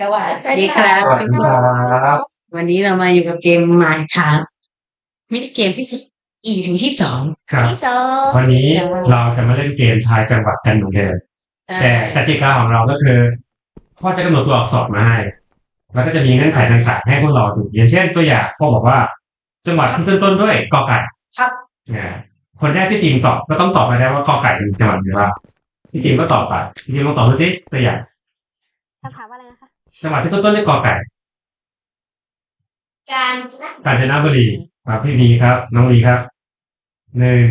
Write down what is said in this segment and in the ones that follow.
สวัสดีครับ สวัสดีครับ วันนี้เรามาอยู่กับเกมมายครับมินิเกมพิเศษ EP ที่สองครับ ที่สองวันนี้เราจะมาเล่นเกมทายจังหวัดกันเหมือนเดิมแต่กติกาของเราก็คือพ่อจะกำหนดตัวอักษรมาให้ แล้วก็จะมีเงื่อนไขต่างๆให้พวกเราดูอย่างเช่นตัวอย่างพ่อบอกว่า จังหวัดที่ขึ้นต้นด้วยกอไก่ครับอ่าคนแรกพี่ติมตอบก็ต้องตอบไปได้ว่ากอไก่เป็นจังหวัดหรือเปล่าพี่ติมก็ตอบไปพี่ติมลองตอบดูสิตัวอย่าง คำถามว่าอะไรนะคะจังหวัดที่ขึ้นต้นด้วยกอไก่การกาญจนบุรีครับพี่บีครับ น้องลีครับหนึ่ง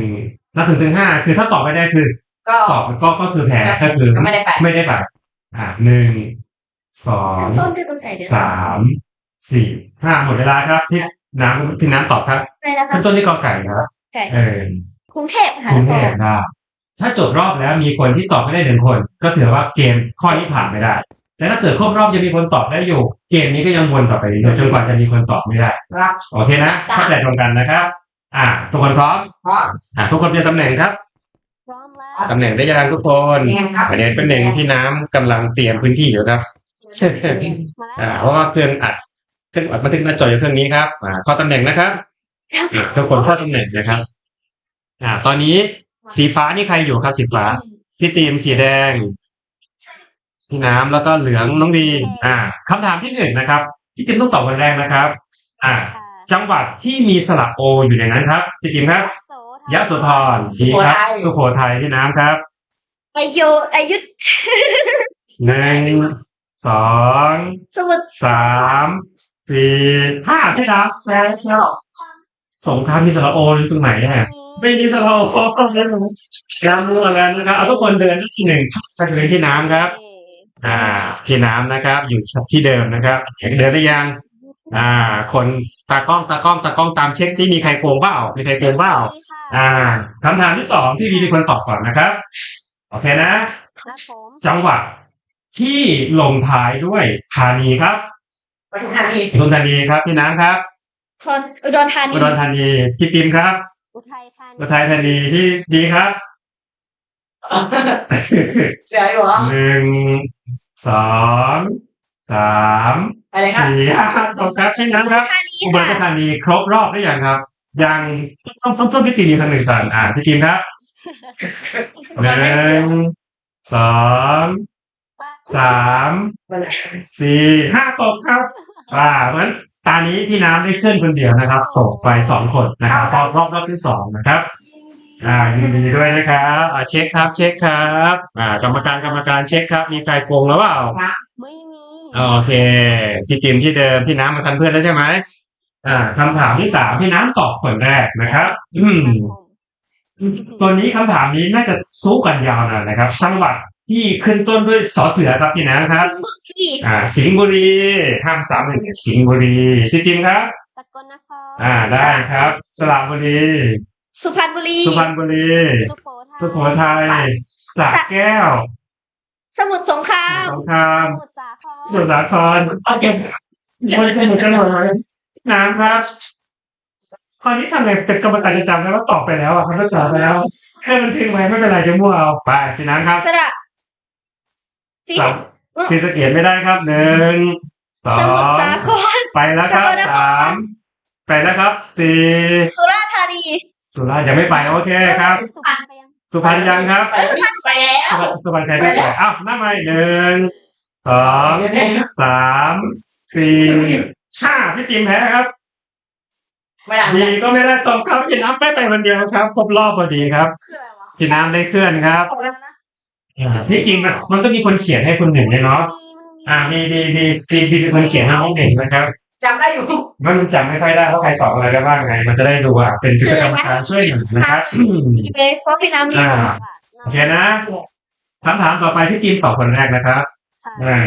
นับถึงถึงห้าคือถ้าตอบไม่ได้คือ ก็ตอบก็ก็คือแพ้ก็คือไม่ได้ไปไม่ได้ไปอ่าหนึ่งสองต้นด้วยต้นไก่เดียวสามสี่ห้าหมดเวลาครับพี่น้ำพี่น้ำตอบครับอะไรนะคะขึ้นต้นด้วยกอไก่ครับไก่เออกรุงเทพค่ะกรุงเททุพกคนได้ถ้าจบรอบแล้วมีคนที่ตอบไม่ได้หนึ่งคน ก็ถือว่าเกมข้อนี้ผ่านไม่ได้ แต่ถ้าเกิดครบรอบยังมีคนตอบได้อยู่ เกมนี้ก็ยังวนต่อไปเรื่อยๆจนกว่าจะมีคนตอบไม่ได้ ครับ โอเคนะเข้าใจตรงกันนะครับ อ่า ทุกคนพร้อมเพราะอ่าทุกคนเปลี่ยนตำแหน่งครับพร้อมแล้วตำแหน่งได้ยังทุกคนยังไงครับอันนี้เป็นหนึ่งที่น้ำกำลังเตรียมพื้นที่อยู่ครับมาแล้วอ่า เพราะว่าเครื่องอัดเครื่องอัดบันทึกหน้าจออยู่เครื่องนี้ครับ อ่าเข้าตำแหน่งนะครับอ่าทุกคนเข้าตำแหน่งนะครับ อ่า ตอนนี้สีฟ้านี่ใครอยู่ครับสีฟ้า พี่ตีมสีแดงพี่ น้ำแล้วก็เหลืองน้องดี อ่าคำถามที่หนึ่งนะครับพี่ติมต้องตอบคนแรกนะครับ อ่า จังหวัดที่มีสระโออยู่ในนั้นครับพี่ติมครับยะโสธรดีครับ สุโขทัยพี่น้ำครับอโยอายุหนึ่งสองสมุทรสามสี่ห้าพี่น้ำแพ้แล้วสงครามมีสระโออยู่ตรงไหนเนี่ยไม่มีสระโอน้ำรั่วแล้วนะครับเอาทุกคนเดินที่หนึ่งไปเดินที่น้ำครับ อ่าพี่น้ำนะครับ อยู่ที่เดิมนะครับเห็นเดินได้ยัง อ่า คนตากล้องตากล้องตากล้องตามเช็คซิมีใครโกงเปล่ามีใครโกงเปล่าอ่าคำถามที่สองพี่วีเป็นคนตอบก่อนนะครับ โอเคนะครับผมจังหวัดที่ลงท้ายด้วยธานีครับปทุมธานีปทุมธานีครับพี่น้ำครับคนอุดรธานีอุดรธานีพี่ติมครับ อุทัยธานีอุทัยธานีพี่ดีครับเสืออยู่เหรอหนึ่ง สองสามอะไรครับสี่ห้าตกครับพี่น้ำครับธานีอุบลราชค่ะธานีครบรอบได้ยังครับ ยังต้องต้องต้องพี่ติมอีกครั้งหนึ่งก่อนอ่าพี่ติมครับหนึ่งสองสามสี่ห้าตกครับอ่าเพราะฉะนั้นตอนนี้พี่น้ำได้ขึ้นคนเดียวนะครับตกไปสองคนนะครับรอบรอบรอบที่สองนะครับ อ่ายินดีด้วยนะครับอ่าเช็คครับเช็คครับอ่ากรรมการกรรมการเช็คครับ มีใครโกงหรือเปล่าไม่มีโอเค พี่ติมที่เดิมพี่น้ำมาทันเพื่อนแล้วใช่ไหมอ่าคำถามที่สามพี่น้ำตอบคนแรกนะครับ อืมตัวนี้คำถามนี้น่าจะสู้กันยาวหน่อยนะครับจังหวัดที่ขึ้นต้นด้วยสอเสือครับพี่น้ำครับสมุทรที่อ่า สิงห์บุรีห้ามซ้ำหนึ่งสิงห์บุรีพี่ติมครับ สกลนครอ่าได้ครับสระบุรี สุพรรณบุรี สุพรรณบุรีสุโขทัย สุโขทัยสระแก้วสมุทรสงครามสงครามสมุทรสาครสมุทรสาครโอเคมันสนุกกันหน่อยน้ำครับข้อนี้ทำไงเป็นกรรมการจะจำได้ว่าตอบไปแล้วอะเขาก็ตอบไปแล้วแค่มันทิ้งไว้ไม่เป็นไรจะมั่วเอาไปพี่น้ำครับสระที่สามพี่สะเกียดไม่ได้ครับหนึ่งสอสมุทรงสาครไปแล้วครับสกลนครสามไปแล้วครับสี่สุราษฎร์ธานี สุราษฎร์ยังไม่ไปโอเคครับ สุพรรณไปยังสุพรรณยังครับ ไปไปแล้ว สุพรรณใครได้ก่อนอ้าวหน้าใหม่หนึ่งสองสามสี่ห้าพี่ติมแพ้ครับไม่ได้ดีก็ไม่ได้ตกครับพี่น้ำแพ้ไปคนเดียวครับ ครบรอบพอดีครับคืออะไรวะพี่น้ำได้เคลื่อนครับตกแล้วนะอ่าที่จริงมันมันก็มีคนเขียนให้คนหนึ่งเลยเนาะอ่ามีมีมีมีมีคนเขียนให้ห้องหนึ่งนะครับ จำได้อยู่มันจำไม่ค่อยได้ว่าใครตอบอะไรได้บ้างไง มันจะได้ดูอะเป็นกิจกรรมการช่วยหนึ่งนะครับเลยเพราะพี่น้ำมีอ่าโอเคนะคำถามต่อไปพี่กินตอบคนแรกนะครับอ่า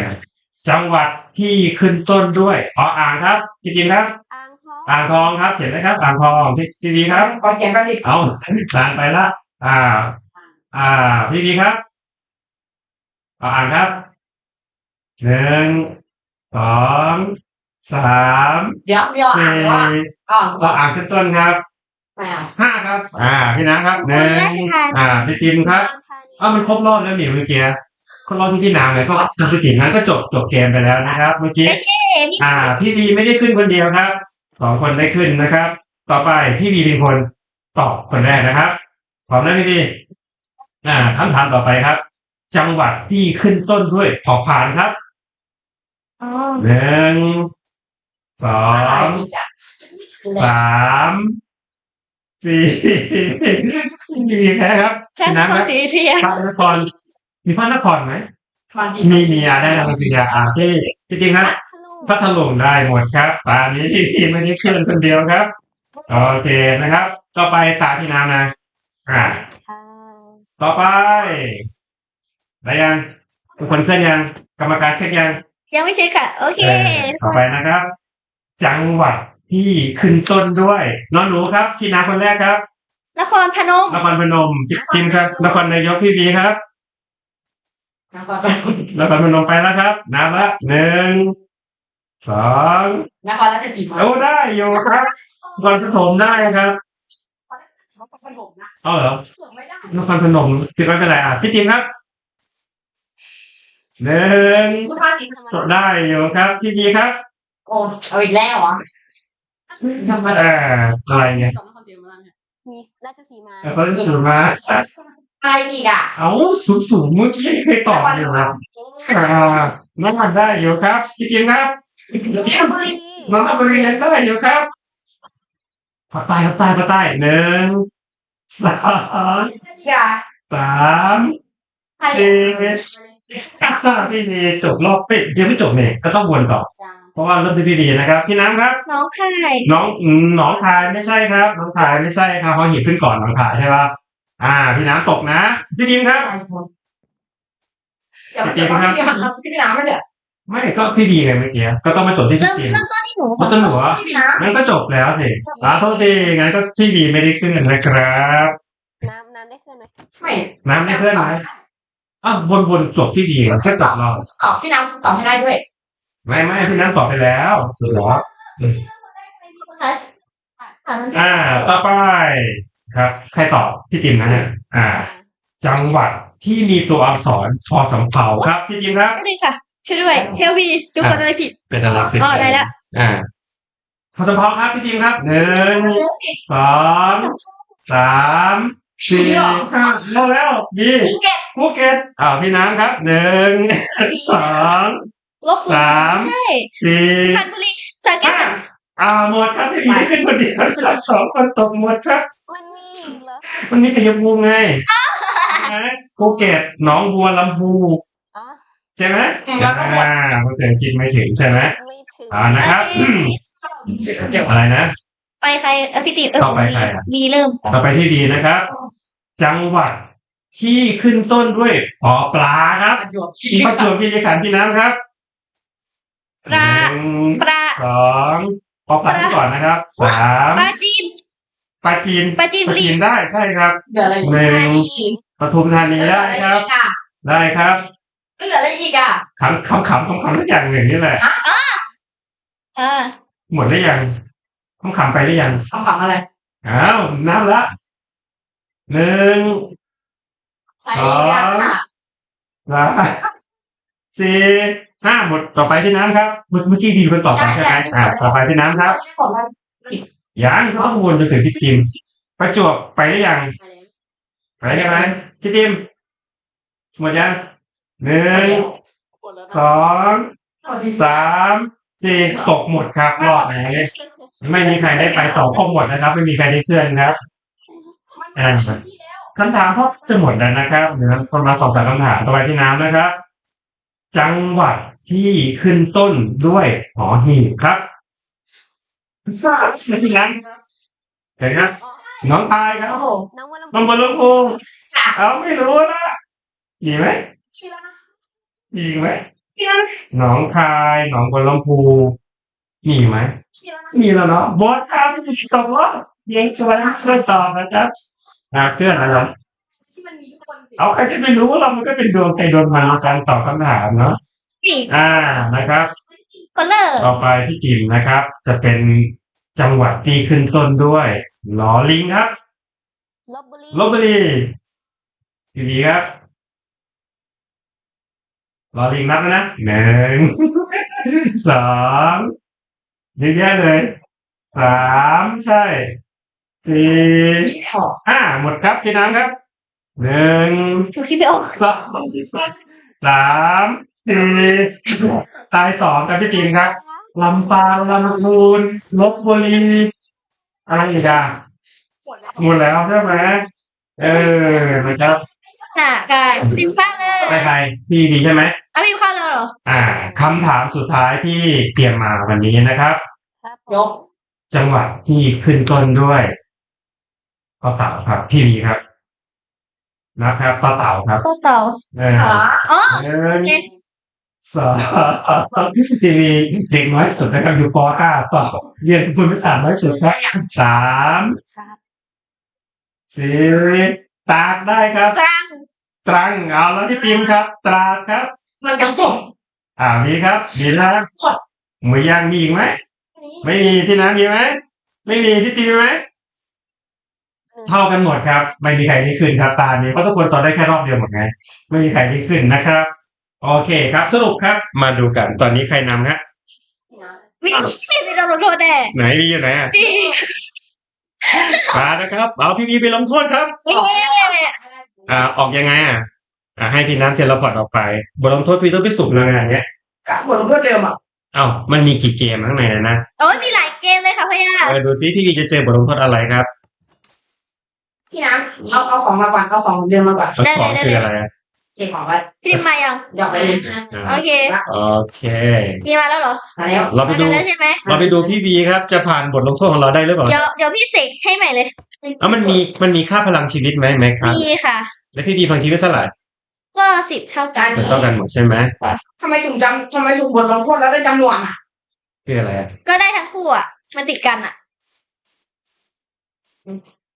จังหวัดที่ขึ้นต้นด้วยอ๋ออ่างครับพี่กินครับอ่างทองอ่างทองครับเขียนเลยครับอ่างทองพี่พี่ดีครับก่อนเขียนกันดิเอาตานไปละอ่า อ่า พี่ดีครับเอาอ่างครับหนึ่งสอง สามเดี๋ยวเดี๋ยวอ่าสี่นว่าอ่านก็อ่างขึ้นต้นครับไม่อ่านห้าครับ อ่า พี่น้ำครับหนึ่งอ่าพี่กินครับอุบลาชธานีอ้าวมันครบรอบแล้วหนิเมื่อกี้คนรอบที่พี่น้ำเนี่ยก็ทำสตินั้นก็จบจบเกมไปแล้วนะครับ เมื่อกี้เอ๊ะพี่อ่า พี่บีไม่ได้ขึ้นคนเดียวครับสองคนได้ขึ้นนะครับ ต่อไปพี่บีเป็นคนตอบคนแรกนะครับพร้อมนะพี่บีอ่าคำถามต่อไปครับ จังหวัดที่ขึ้นต้นด้วยขอผ่านครับอ๋อหนึ่ง สออะไรงอีกอะสามสี่มีแพ้ครับพระนครศรีอยุธยาพระนครมีพระนครไหมมีมีอาได้ทางวิทยาอาที่จริงๆนะพัทลุงได้หมดครับตอนนี้พี่พีไม่ได้ขึ้นคนเดียวครับ โอเคนะครับ ต่อไปตาพี่น้ำนะ อ่า ค่ะต่อไปได้ยังทุกคนขึ้นยัง กรรมการเช็คยัง ยังไม่เช็คค่ะ โอเค เออต่อไปนะครับ จังหวัดที่ขึ้นต้นด้วยน้องหนูครับพี่นาคนแรกครับนครพนมนครพนมพี่จิมครับนครนายกพี่บีครับนครพนมไปแล้วครับนับละหนึ่งสองนครราชสีมาโอ้ได้อยู่ครับนครปฐมได้ครับนครพนมนะเอาเหรอเกือบไม่ได้นครพนมพี่ไม่เป็นไรอะพี่จิมครับหนึ่งคุณพาติดได้อยู่ครับพี่บีครับ โอ้เอาอีกแล้วเหรอธรรมดาอ่าอะไรเนี่ยสองนครเดียวมาเนี่ยมีราชสีมาแล้วก็สูงมาอะไรอีกอะเอาสูงสูงๆเมื่อกี้เคยตอบอยู่นะอ่าน้องมันได้อยู่ครับพี่จิมครับเพชรบุรีน้องอัปรียังได้อยู่ครับภาคใต้ภาคใต้ภาคใต้หนึ่งสองอย่าสามใครสี่พี่ดีจบรอบปิดยังไม่จบเนี่ยก็ต้องวนต่อ เพราะว่าเริ่มที่พี่ดีนะครับ พี่น้ำครับ น้องค่ายน้องอืมน้องทายไม่ใช่ครับ น้องทายไม่ใช่ครับเพราะหยิบขึ้นก่อนน้องทายใช่ป่ะอ่า พี่น้ำตกนะพี่ดิมครับ อย่ามาเจอพี่น้ำพี่น้ำไม่เถอะไม่ก็พี่ดีไงเมื่อกี้ก็ต้องมาจบที่เริ่พี่มดิม เริ่มต้นที่หนูมันจะหนูเหรอ พี่น้ำงั้นก็จบแล้วสิอ่าโทษทีงั้นก็พี่ดีไม่ได้ขึ้นนะครับ น้ำน้ำได้ขึ้นไหมไม่น้ำได้เพื่อนไหมอ้าววนวนจบที่ดีแค่ตอบเราตอบพี่น้ำตอบให้ได้ด้วย ไม่ไม่พี่น้ำตอบไปแล้วเหรออ่าต่อไปครับ ใครตอบพี่ติมนะฮะอ่า จังหวัดที่มีตัวอักษรชอสำเภาครับ พี่ติมครับนี่ค่ะช่วยด้วยเฮลวีทุกคนอะไรผิด เป็นอะไรเป็นอ๋อได้แล้วอ่าชอสำเภาครับพี่ติมครับหนึ่งสองสามสี่ห้าแล้วแล้วดีภูเก็ตภูเก็ตอ่าพี่น้ำครับหนึ่งสอง ลบบุรีสามใช่สี่สุพรรณบุรีสระแก้วห้าอ่าหมดครับพี่ดีขึ้นคนเดียวสองคนตกหมดครับ มันมีเหรอมันมีขยภูมิไงใช่ไหมภูเก็ตหนองบัวลำพูอ๋อใช่ไหมแล้วก็หมดอ่าเมื่อกี้คิดไม่ถึงใช่ไหมไม่ถึงอ่านะครับเดี๋ยวอะไรนะ ไปใครเออพี่ติเออต่อไปใครอะ มีเริ่มต่อไปที่ดีนะครับ จังหวัดที่ขึ้นต้นด้วยปอปลาครับประจวบชีประจวบคีรีขันธ์พี่น้ำครับ ปลาหนึ่งปลาสองปอปลาที่ก่อนนะครับสามปลาจีนปลาจีนปลาจีนบุรีได้ใช่ครับเหลืออะไรอีกหนึ่ปลางดีปทุมธานีได้ครับ ได้ครับเหลืออะไรอีกอะขำขำขำขำขำทุกอย่างหนึ่งนี่แหละอ่าหมดหรือยังขำขำไปหรือยังคำฝังอะไรอ้าวนับละหนึ่งใส่อีกอะสามสี่ ห้าหมดต่อไปที่น้ำครับ เมื่อเมื่อกี้ดีคนต่อไปใช่ไหมอ่าต่อไปที่น้ำครับยังข้อมูลจนถึงพี่ติมประจวบไปหรือยังไปใช่ไหมพี่ติมหมดยังหนึ่งสองสามสี่ตกหมดครับรอบนี้ไม่มีใครได้ไปต่อครบหมดนะครับ ไม่มีใครได้เคลื่อนครับอ่าคำถามพอจะหมดแล้วนะครับเหลือประมาณสองสามคำถามต่อไปที่น้ำนะครับ จังหวัด ที่ขึ้นต้นด้วยหอหีบครับทราบในที่นั้นครับเห็นครับน้องตายครับน้องวันลำน้องบอลลูนพูเอาไม่รู้นะดีไหมดีไหมน้องคายน้องบอลลูนพูมีไหมมีแล้วเนาะบอสครับตอบว่ายังสวยเพื่อนตอบนะครับอ่าเพื่อนอะไรที่มันมีทุกคนสิเอาใครจะไปรู้เรามันก็เป็นดวงใครดวงมันในการตอบคำถามเนาะปีก อ่านะครับ คนเลอร์ต่อไปพี่จิมนะครับ จะเป็นจังหวัดที่ขึ้นต้นด้วยลอลิงครับลบบุรีลบบุรีดีๆครับรอลิงนับแล้วนะหนึ่งสองเยอะแยะเลยสามใช่สี่ขอห้าหมดครับพี่น้ำครับหนึ่งหนูคิดไม่ออกสองสาม สี่ตายสองครับพี่ปิมครับลำปางลำพูนลบบุรีอะไรอีกอะหมดแล้วใช่ไหมเออนะครับน่ะค่ะพิมพ์ข้าวเลยไปใครพี่ดีใช่ไหมเอาพิมพ์ข้าวเลยเหรออ่าคำถามสุดท้ายที่เตรียมมาวันนี้นะครับยกจังหวัดที่ขึ้นต้นด้วยต่อเต่าครับ พี่วีครับ นะครับต่อเต่าครับข้าวเต่าเออขออ๋อ หนึ่งสองพี่วีเด็กน้อยสุดนะครับอยู่ป .5 ต่อเรียนคุณภาษาน้อยสุดครับสามสี่ตากได้ครับ ตรังตรังเอาแล้วที่พิมพ์ครับ ตราดครับมันกระผมอ่ามีครับมีนะครับมือย่างมีอีกไหมไม่มีพี่น้ำมีไหมไม่มีพี่ตีมีไหมเท่ากันหมดครับ ไม่มีใครได้ขึ้นครับตานี้เพราะทุกคนตอนได้แค่รอบเดียวหมดไง ไม่มีใครได้ขึ้นนะครับ โอเคครับ สรุปครับ มาดูกันตอนนี้ใครนำครับวิ่งไม่โดนลงโทษแน่ไหนวีอยู่ไหนอะพี่มานะครับเอาพี่วีไปลงโทษครับวิ่งเร็วเลยอ่าออกยังไงอะอ่าให้พี่น้ำเทเลพอร์ตออกไปบทลงโทษพี่ต้องไปสุ่มแล้วไงอย่างเงี้ยกับผลเพื่อเดิมอะเอ้ามันมีกี่เกมข้างในนะนะโอ้ยมีหลายเกมเลยค่ะพี่ยาเออดูซิพี่วีจะเจอบทลงโทษอะไรครับ พี่น้ำเอาเอาของมาก่อนเอาของเดิมมาก่อนข้อสองคืออะไรอะ เก็บของไว้พี่มายังเดี๋ยวไปเลยโอเคโอเคพี่มาแล้วเหรอมาแล้วเราไปมาดูแล้วใช่ไหมเราไปดูพี่วีครับจะผ่านบทลงโทษของเราได้หรือเปล่าเดี๋ยวเดี๋ยวพี่เสกให้ใหม่เลยเอ้ามันมีมันมีค่าพลังชีวิตไหมไหมครับมีค่ะ แล้วพี่วีพลังชีวิตเท่าไหร่ก็สิบเท่ากันมันเท่ากันหมดใช่ไหมทำไมสุ่มจำทำไมสุ่มบทลงโทษแล้วได้จำนวนอะคืออะไรอะก็ได้ทั้งคู่อะมันติดกันอะ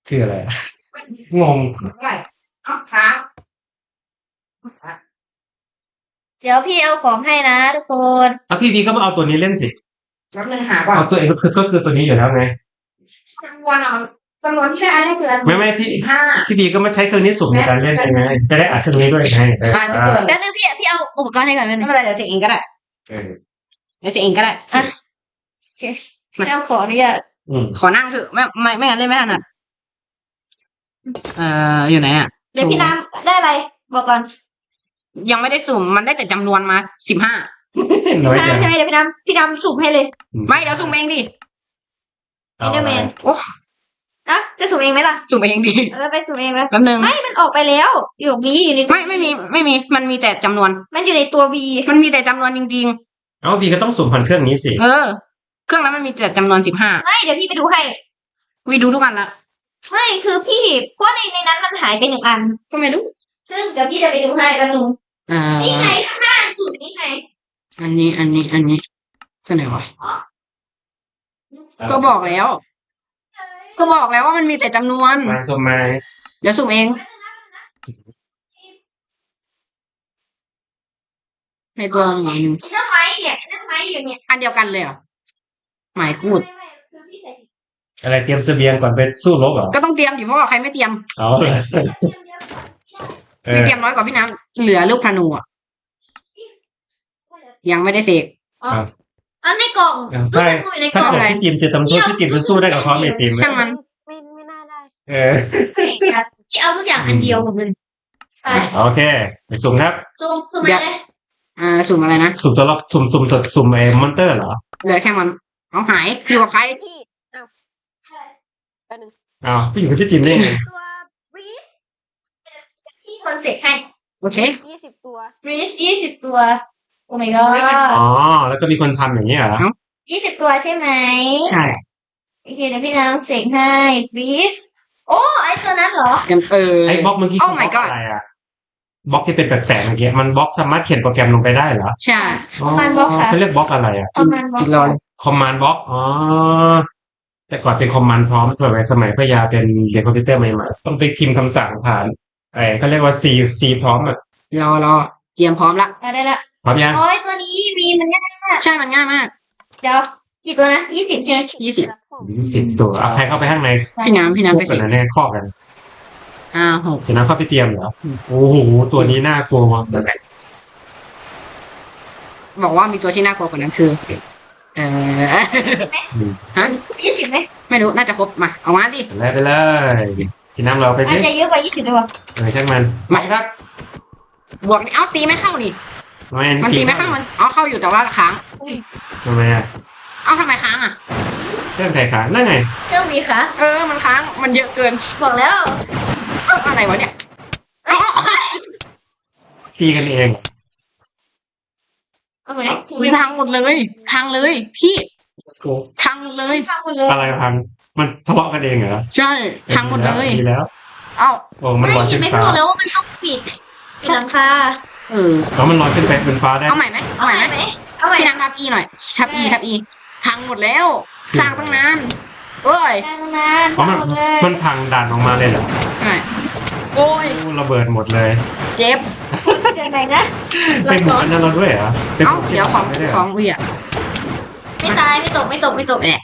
คืออะไรอะงง เท่าไหร่เอ้าครับ เดี๋ยวพี่เอาของให้นะทุกคนอะพี่วีก็มาเอาตัวนี้เล่นสิแป๊บนึงหาก่อนเอาตัวเองก็คือก็คือตัวนี้อยู่แล้วไง จำนวนอะจำนวนที่ได้อันนี้คืออันไม่ไม่พี่ สิบห้า พี่วีก็มาใช้เครื่องนี้สุ่มในการเล่นยังไงจะได้อัดเครื่องนี้ด้วยไงเอออ่าจะเกิด แป๊บนึงพี่พี่เอาอุปกรณ์ให้ก่อนแป๊บนึไม่งเป็นไรเดี๋ยวเจ๊เองก็ได้เออเดี๋ยวเจ๊เองก็ได้ โอเคพี่เอาขออนุญาตอืมขอนั่งเถอะไม่ไม่ไม่งั้นเล่นไม่ถนัดเอ่ออยู่ไหนอะ เดี๋ยวพี่น้ำได้อะไรบอกก่อน ยังไม่ได้สุ่มมันได้แต่จำนวนมาสิบห้าน้อยใช่จังใช่ไหมเดี๋ยวพี่น้ำพี่น้ำสุ่มให้เลย ไม่เดี๋ยวสุ่มเองดิเอาอะไร Enderman โอ้อะจะสุ่มเองไหมล่ะสุ่มเองดิเออไปสุ่มเองไหมแป๊บนึงไม่มันออกไปแล้ว อยู่บีอยู่ในตัว ไม่ไม่มี ไม่มี มันมีแต่จำนวน มันอยู่ในตัวบีมันมีแต่จำนวนจริง เอาวีก็ต้องสุ่มผ่านเครื่องนี้สิ ๆ เออ เครื่องนั้นมันมีแต่จำนวนสิบห้าไม่เดี๋ยวพี่ไปดูให้วีดูทุกอันละไม่คือพี่เพราะในในนั้นมันหายไปหนึ่งอันก็ไม่รู้ซึ่งเดี๋ยวพี่จะไปดูให้แป๊บนึง อ่า นี่ไงข้างหน้าจุดนี่ไงอันนี้ อันนี้ อันนี้ก็ไหนวะ ก็บอกแล้ว ก็บอกแล้วว่ามันมีแต่จำนวน มาสุ่มมาเดี๋ยวสุ่มเอง ในตัวหมายหนึ่งอินเนอร์ไมค์เนี่ยอินเนอร์ไมค์อยู่เนี่ยอันเดียวกันเลยเหรอหมายกูด ไม่ไม่คือพี่ใส่อะไรเตรียมเสบียงก่อนไปสู้รบเหรอก็ต้องเตรียมดิเพราะว่าใครไม่เตรียม เอาเลยเอไม่ อเตรียมน้อยกว่าพี่น้ำเหลือลูกธนูอะยังไม่ได้เสกอันในกล่องใช่ลูกอยู่ในกถ้าล่อง เกิดพี่ติมเจะทำโทษพี่ติมจะสู้ได้กับเขาไม่ติมไหมช่างมัน ไม่ไม่น่าได้ เออพี่เอาทุกอย่างอันเดียวหมดเลยไปโอเคไปสุ่มครับ ซูมซูมมาเลย อ่าสุ่มอะไรนะสุ่มตัวล็อกสุ่มสุ่มสดสุ่มไอ้มอนเตอร์เหรอเหลือแค่มันเอาหายอยู่กับใครอ้าวพี่อยู่กับพี่ติมได้ไงตัวบรีสที่ คนเสกให้โอเคยี่สิบตัวบรีสยี่สิบตัว โอ้ my god อ๋อ แล้วก็มีคนทำอย่างนี้ยเหรอยี่สิบตัวใช่ไหมใช่โอเคเดี๋ยวพี่น้ำเสกให้บรีสโอ้ไอตัวนั้นเหรอเตรียมเออ ไอ้บล็อกเมื่อกี้ Oh คือบล็ my อก god อะไรอะบล็อกที่เป็นแปลกๆเมื่อกี้มันบล็อกสามารถเขียนโปรแกรมลงไปได้เหรอใช่ประมาณบล็อกค่ะ เขาเรียกบล็อกอะไรอะ ประมาณบล็อกกินรอยคอมมานด์บล็อกอ๋อ แต่ก่อนเป็นคอมมานด์พร้อมสมัยสมัยพยาเป็นเรียนคอมพิวเตอร์ใหม่ๆ ต้องไปพิมพ์คำสั่งผ่าน ไอ้เขาเรียกว่า C C พร้อมอะรอรอเตรียมพร้อมละอะได้ละพร้อมยังโอ้ยตัวนี้มีมันง่ายใช่มันง่ายมาก เดี๋ยวกี่ตัวนะยี่สิบใช่ไหมยี่สิบสิบตัวเอาใครเข้าไปข้างในพี่น้ำพี่น้ำไปพวกสิกันนะเนี่ยครอบกันห้าหกเดี๋ยวน้ำเข้าไปเตรียมเหรอโอ้โหตัวนี้น่ากลัวมากบอกว่ามีตัวที่น่ากลัวกว่านั้นคือ เออฮะยี่สิบไหมไม่รู้น่าจะครบมาเอามาสิไปเลยไปเลย พี่น้ำเราไปอาสิจจะเยอะกว่ายี่สิบหรือเปล่าเออช่างมันไม่ครับบวกนี่เอ้าตีไม่เข้านี่ทำไมมันตีไม่เข้ามันเอาเข้าอยู่แต่ว่าค้างทำไมอะเอ้าทำไมค้างอะเครื่องไข่ขานั่นไงเครื่องมีค่ะเออมันค้างมันเยอะเกินบอกแล้วเอ้าอะไรวะเนี่ยเอ้าเอ้าเอ้าตีกันเองเอาไหมอุ๊ยพังหมดเลยพังเลย พี่กูพังหมดเลยพังหมดเลยอะไรพัง มันทะเลาะกันเองเหรอใช่พังหมดเลยดีแล้วเอ้าโอ้มันไม่ลอยเห็ขึ้นนไม่ฟ้าพูดแล้วว่ามันต้องปิดปิดหลังคาเออแล้วมันลอยขึ้นไปบนฟ้าได้เอาใหม่ไหมเอาเอาใหไหม่มไหมเอาไหมพี่นังทับอีหน่อยทับอีทับอีพังหมดแล้ว สร้างตั้งนานโอ้ยนานนานเพราะมันหมดเลยมันพังดันออกมาเลยเหรอใช่โอ้ยโอ้ระเบิดหมดเลย เจ็บเกินไหนนะเป็นหมดอันนั้นเราด้วยเหรอป็นเอ้าหมดที่เดี๋ยวของไม่ได้เหรของเวียไม่ตายไม่ตกไม่ตกไม่ตกแหละ